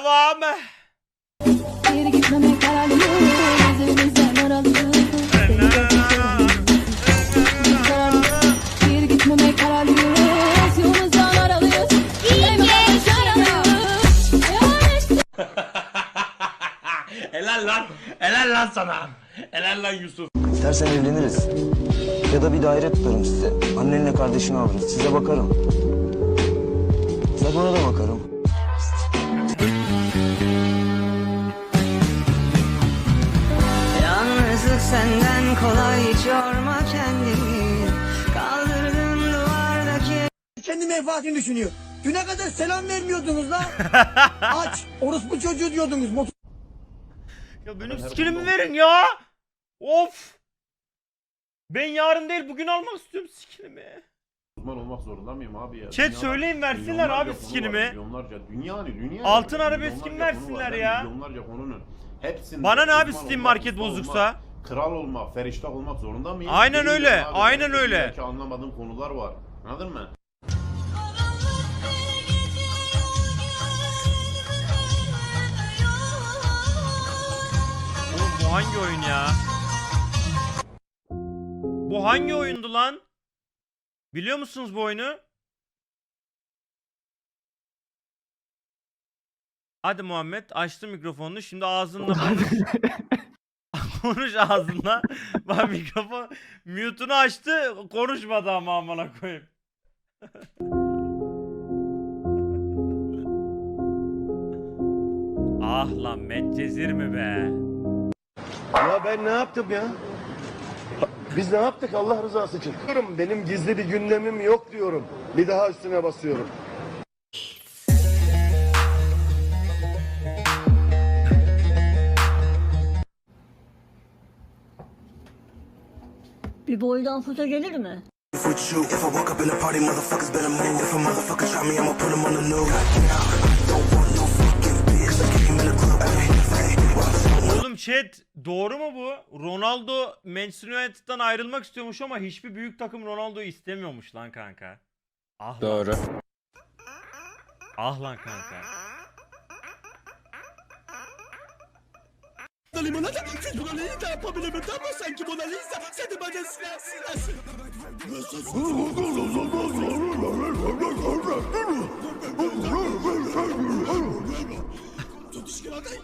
Devam. Geri gitmeme kararlıyım Gözlerimizden aralıyım Geri gitmeme kararlıyız Yolumuzdan aralıyız Eyvallah aralıyız Helal lan. Helal lan sana. Helal lan Yusuf. İstersen evleniriz. Ya da bir daire tutarım size. Annenle kardeşini alırım. Size bakarım. Sabuna da bakarım. Menfaatini düşünüyor. Düne kadar selam vermiyordunuz la. Aç. Orospu çocuğu diyordunuz. Motor Ya benim skillimi verin ya. Of. Ben yarın değil bugün almak istiyorum skillimi. Uzman olmak zorunda mıyım abi ya? Chat söyleyin versinler abi skinimi. Milyonlarca dünya hani dünya. Altın milyonlarca konu versinler ya. Milyonlarca konunun hepsinde Bana ne abi Steam market bozuksa? Kral olmak, ferişte olmak zorunda mıyım? Aynen öyle, abi. aynen öyle. Belki anlamadığım konular var. Anladın mı? Bu hangi oyun ya? Bu hangi oyundu lan? Biliyor musunuz bu oyunu? Hadi Muhammed açtı mikrofonunu şimdi ağzınla konuş. konuş ağzınla. Bak mikrofon mute'unu açtı konuşmadı ama amına koyayım. ah lan Medcezir mi be? Ya ben ne yaptım ya? Biz ne yaptık Allah rızası için? Diyorum, Benim gizli bir gündemim yok diyorum. Bir daha üstüne basıyorum. Bir boydan foto gelir mi? With you, if I walk up in the party, motherfuckers better move. If a motherfucker try me, I'ma put him on the news. Chat doğru mu bu? Ronaldo Manchester United'dan ayrılmak istiyormuş ama hiçbir büyük takım Ronaldo'yu istemiyormuş lan kanka. Ah lan. Doğru. Ah lan kanka. limonata. Siz Mona Lisa yapabilir mi? Tamam sanki Mona Lisa. Sen de bana silah silahsın.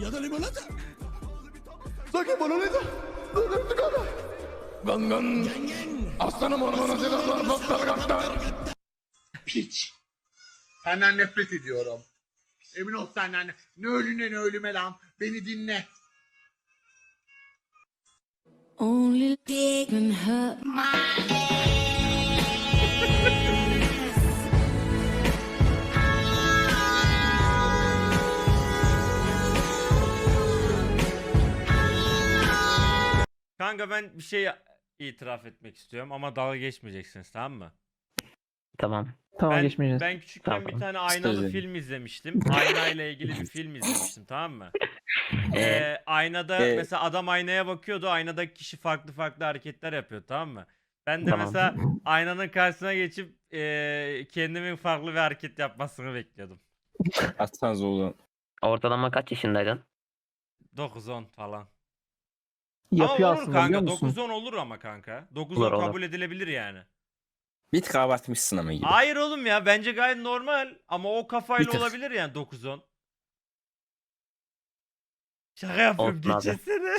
Ya da limonata. Sakın bana ne de? Gan gan. Aslanım bana bana silahlar baklar kaptan. Piç. Senden nefret ediyorum. Emin ol senden. Ne ölüne ne ölüme lan. Beni dinle. Only can hurt Kanka ben bir şey itiraf etmek istiyorum ama dalga geçmeyeceksiniz tamam mı? Tamam. ben, Ben küçükken Tamam. bir tane aynalı Sözüm. film izlemiştim. Ayna ile ilgili bir film izlemiştim tamam mı? Ee, aynada Ee, mesela adam aynaya bakıyordu. Aynadaki kişi farklı farklı hareketler yapıyor tamam mı? Ben de Tamam. mesela aynanın karşısına geçip ee, kendimin farklı bir hareket yapmasını bekliyordum. Atsanız oğlum. Ortalama kaç yaşındaydın? 9-10 falan. Yapıyor ama olur aslında biliyor kanka. musun? 9-10 olur ama kanka. 9-10 Olur, olur. kabul edilebilir yani. Bir tık abartmışsın ama gibi. Hayır oğlum ya bence gayet normal ama o kafayla tık. olabilir yani 9-10. Şaka yapıyorum Olsun abi. geçesene.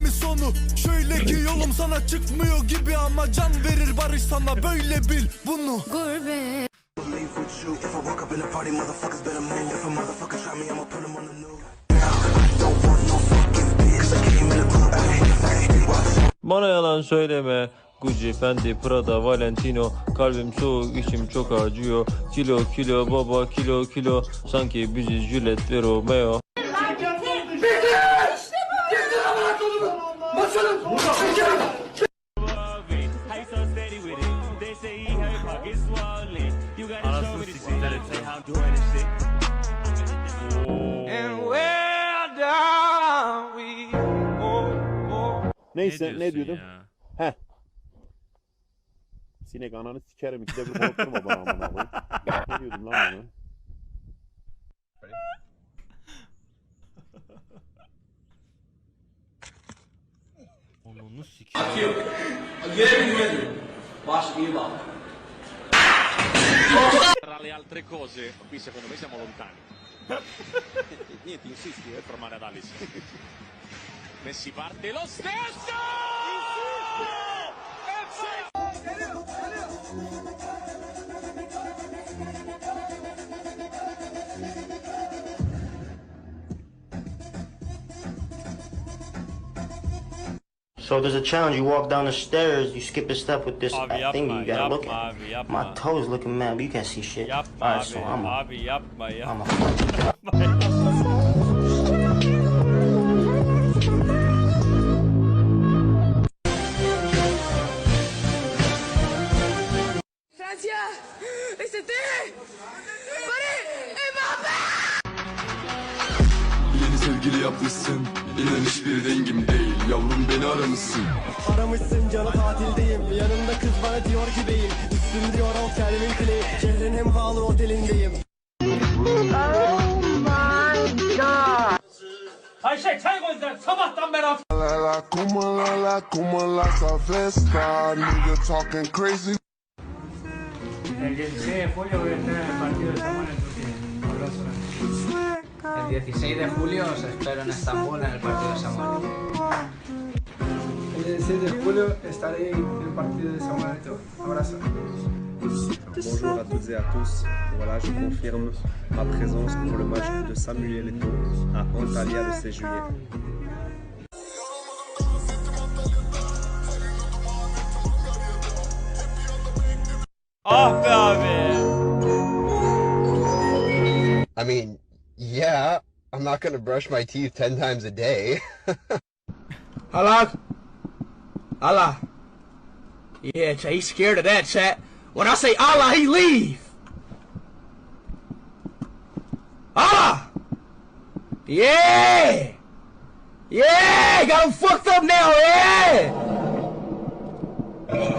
sonu Şöyle ki yolum sana çıkmıyor gibi ama can verir barış sana böyle bil bunu Gurbet leave with you. If I walk up in the party, motherfuckers better move. If a motherfucker try me, I'ma put him on the news. Bana yalan söyleme. Gucci, Fendi, Prada, Valentino. Kalbim soğuk, içim çok acıyor. Kilo kilo baba, kilo kilo. Sanki biziz Juliet ve Romeo Anasını siktir Neyse ne, ne diyordum? Ya? Heh. Sinek ananı sikerim ikide bir korkturma bana amına koyayım. ne diyordum lan bunu? Onunu sikiyor. Yere bilmedim. Baş iyi bak. Tra le altre cose, qui secondo me siamo lontani. Niente, insisti, eh, per fermare ad Alice. Messi parte lo stesso! So there's a challenge. You walk down the stairs, you skip a step with this Abi thing yapma, you gotta look at. abi. My toes looking mad, but you can't see shit. Alright, so I'm a, abi yapma ya. I'm a C'était Allez Mbappé Yeni sevgili yapmışsın İnan hiçbir dengim değil Yavrum beni aramışsın Aramışsın canı tatildeyim Yanımda kız bana diyor ki beyim Üstüm diyor otelimin kli Şehrin hem pahalı otelindeyim Ayşe çay koy sabahtan beri La la la como la savesta Nigga talking crazy El 16 de julio voy a estar en el partido de Samuel en Turquía. El 16 de julio os espero en Estambul en el partido de Samuel. El 16 de julio estaré en el partido de Samuel Eto'o. Abrazo. Bonjour à toutes et à tous. Voilà, je confirme ma présence pour le match de Samuel Eto'o à Antalya le 16 juillet. Ah be abi. I mean, yeah, I'm not gonna brush my teeth ten times a day. Allah. Allah. Yeah, he's scared of that, chat. When I say Allah, he leave. Allah. Yeah. Yeah, got him fucked up now, yeah.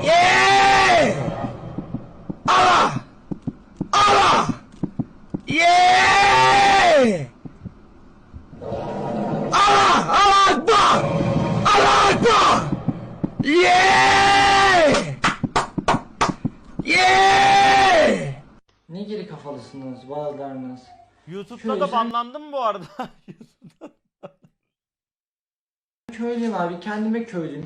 Yeah. Allah. Allah. Yeah. Allah. Allah Akbar. Allah Akbar. Yeah. Yeah. Ne geri kafalısınız bazılarınız? YouTube'da da banlandım bu arada. Köylüyüm abi kendime köylüyüm.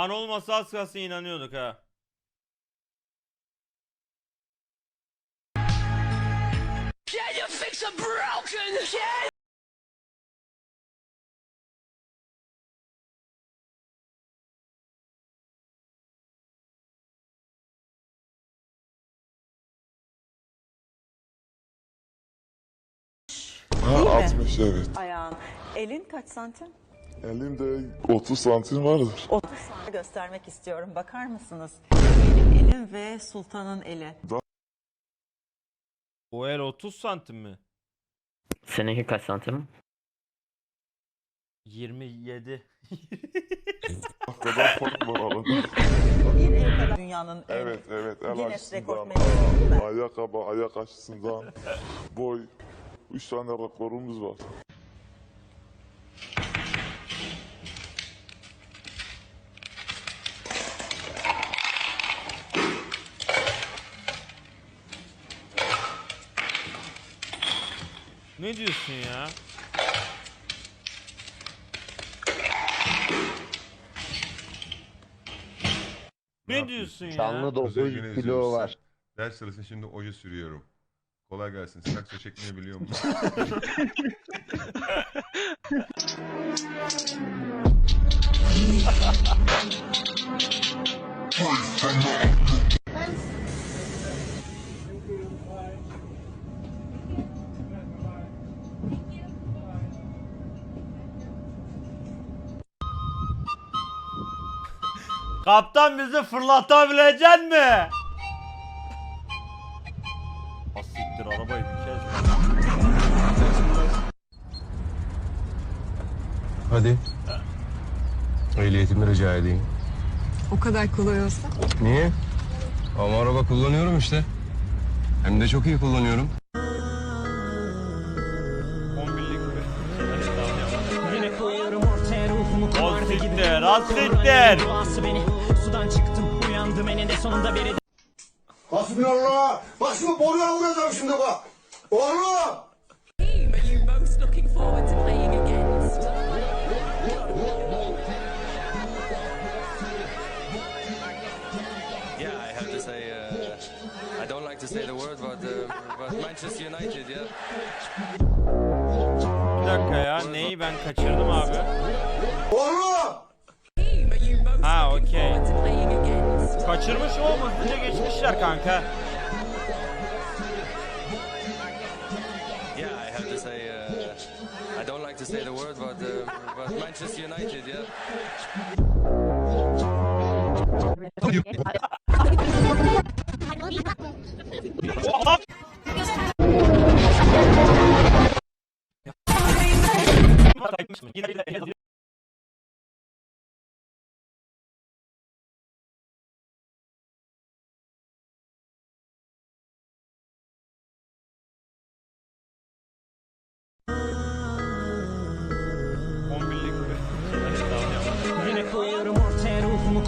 Kaan olmasa az kalsın inanıyorduk ha. Can you fix a broken chain? Ayağın. Elin kaç santim? Elimde 30 santim vardır. 30 santim göstermek istiyorum. Bakar mısınız? Benim elim ve sultanın eli. O el 30 santim mi? Seninki kaç santim? 27. kadar fark var arada. Bir el kadar dünyanın en Evet evet el Guinness açısından, değil mi? ayakkabı ayak açısından boy 3 tane rekorumuz var. Ne diyorsun ya? Ne diyorsun ya? dolu kilo var. Ders sırasında şimdi oje sürüyorum. Kolay gelsin. Sakso çekmeyi biliyor musun? Kaptan bizi fırlatabilecek mi? Asiktir arabayı bir kez. Hadi. Ehliyetimi rica edeyim. O kadar kolay olsa. Niye? Ama araba kullanıyorum işte. Hem de çok iyi kullanıyorum. 11'lik bir. Asiktir, asiktir. Hasbinallah. Başımı boruya vuracağım şimdi bak. Oğlum. Yeah, I have to say, uh, I don't like to say the word, but, uh, but Manchester United, yeah. Bir dakika ya neyi ben kaçırdım geçmişler kanka. Yeah, I have to say, uh, I don't like to say the word, but, uh, but Manchester United, yeah.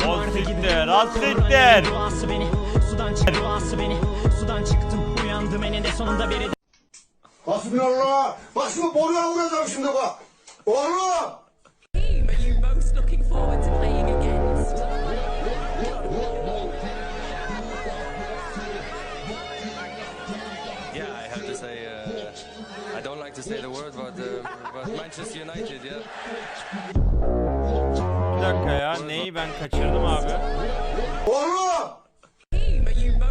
Asiktir, asiktir. Hasbinallah. Başımı boruya vuracağım şimdi bak. Oğlum. Yeah, I have to say, uh, I don't like to say the word, but, uh, but Manchester United, ben kaçırdım abi? Oğlum.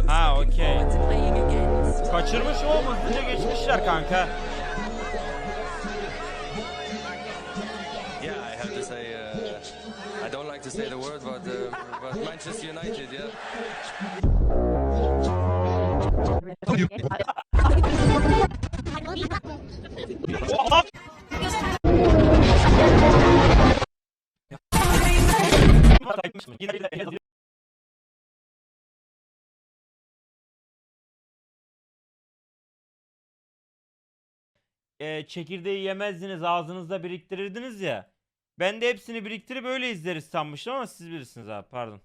Ha okey. Kaçırmış geçmişler kanka. Yeah, I have to say, uh, I don't like to say the word, but, uh, but Manchester United, yeah. Ee, çekirdeği yemezdiniz ağzınızda biriktirirdiniz ya. Ben de hepsini biriktirip öyle izleriz sanmıştım ama siz bilirsiniz abi pardon.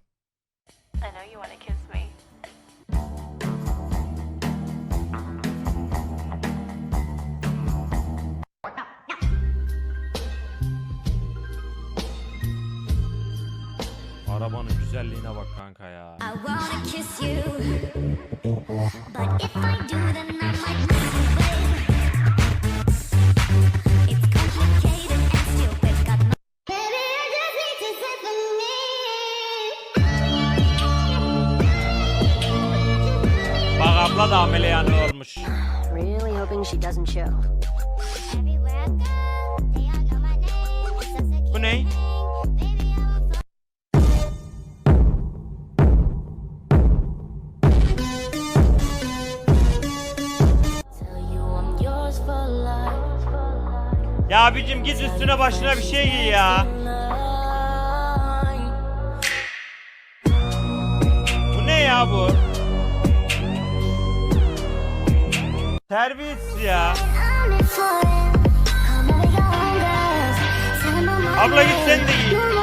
Arabanın güzelliğine bak kanka ya. Bak abla da ameliyatlı olmuş. Really hoping she doesn't show. Bu ne? Ya abicim git üstüne başına bir şey giy ya. Bu ne ya bu? Terbiyesiz ya. Abla git sen de giy